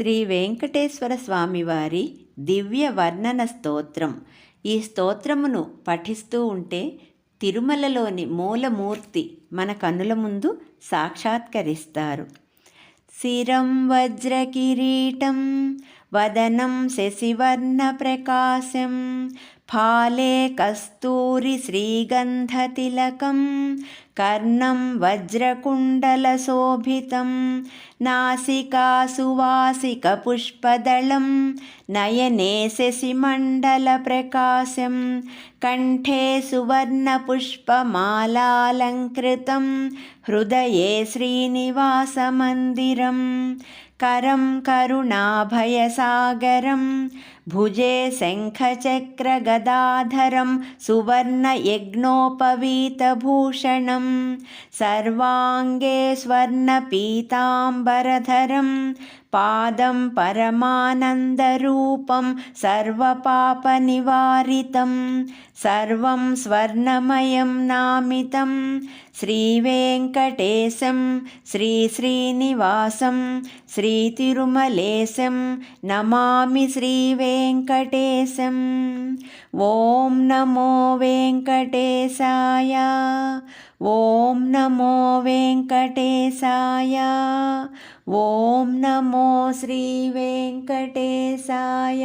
శ్రీ వెంకటేశ్వర స్వామివారి దివ్య వర్ణన స్తోత్రం. ఈ స్తోత్రమును పఠిస్తూ ఉంటే తిరుమలలోని మూలమూర్తి మన కన్నుల ముందు సాక్షాత్కరిస్తారు. శిరం వజ్రకిరీటం వదనం శశివర్ణప్రకాశం ఫాలే కస్తూరి శ్రీగంధతిలకం కర్ణం వజ్రకుండలశోభితం నాసికా సువాసికపుష్పదళం నయనే శశిమండలప్రకాశం కంఠే సువర్ణపుష్పమాలాలంకృతం హృదయే శ్రీనివాసమందిరం करं करुणाभयसागरं भुजे शङ्खचक्रगदाधरं सुवर्णयज्ञोपवीतभूषणं सर्वाङ्गे स्वर्णपीताम्बरधरं పాదం పరమానందరూపం సర్వపాపనివారితం సర్వం స్వర్ణమయం నామితం. శ్రీవేంకటేశం శ్రీ శ్రీనివాసం శ్రీ తిరుమలేశం నమామి శ్రీవేంకటేశం. ఓం నమో వెంకటేశాయ. ఓం నమో వెంకటేశాయ. ఓం నమో శ్రీ వెంకటేశాయ.